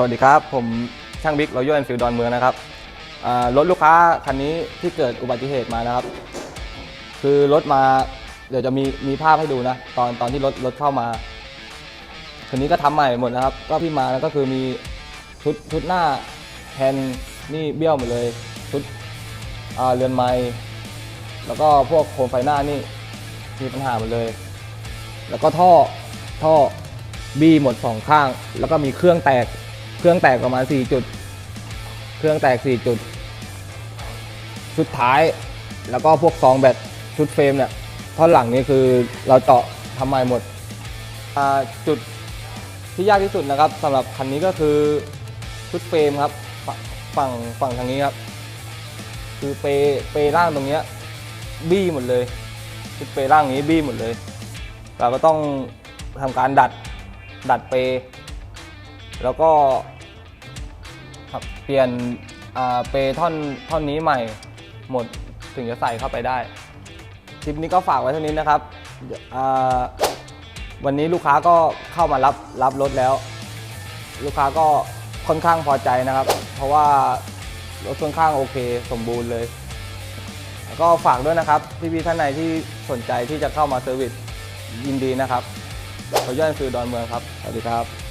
สวัสดีครับ ผมช่างบิ๊กรอยัลแอนฟิลดอนเมืองนะครับรถลูกค้าคันนี้ที่เกิดอุบัติเหตุมานะครับ คือรถมาเดี๋ยวจะมีมีภาพให้ดูนะ ตอนตอนที่รถรถเข้ามาคันนี้ก็ทำใหม่หมดนะครับ ก็ที่มาแล้วก็คือมีชุดชุดหน้าแฮนด์นี่เบี้ยวหมดเลยชุดเรือนไม้แล้วก็พวกโคมไฟหน้านี่มีปัญหาหมดเลย แล้วก็ท่อท่อบี้หมดสองข้าง แล้วก็มีเครื่องแตก เครื่องแตกประมาณ4จุด เครื่องแตก 4 จุด ชุดท้าย แล้วก็พวกซองแบตชุดเฟรมเนี่ยท่อนหลังนี่คือเราเจาะทำใหม่หมดจุดที่ยากที่สุดนะครับสำหรับคันนี้ก็คือชุดเฟรมครับฝฝั่งฝั่งทางนี้ครับ คือเปเปร่างตรงเนี้ยบี้หมดเลยชุดเปร่างนี้บี้หมดเลย เราก็ต้องทำการดัดดัดเป แล้วก็ครับเปลี่ยนอ่าเปท่อนท่อนนี้ใหม่ หมดถึงจะใส่เข้าไปได้คลิปนี้ก็ฝากไว้เท่านี้นะครับวอ่าวันนี้ลูกค้าก็เข้ามารับรับรถแล้ว ลูกค้าก็ค่อนข้างพอใจนะครับ เพราะว่ารถค่อนข้างโอเคสมบูรณ์เลยแล้วก็ฝากด้วยนะครับพี่ๆท่านไหนที่สนใจที่จะเข้ามาเซอร์วิสยินดีนะครับขอย้อนฟิลดอนเมืองครับ สวัสดีครับ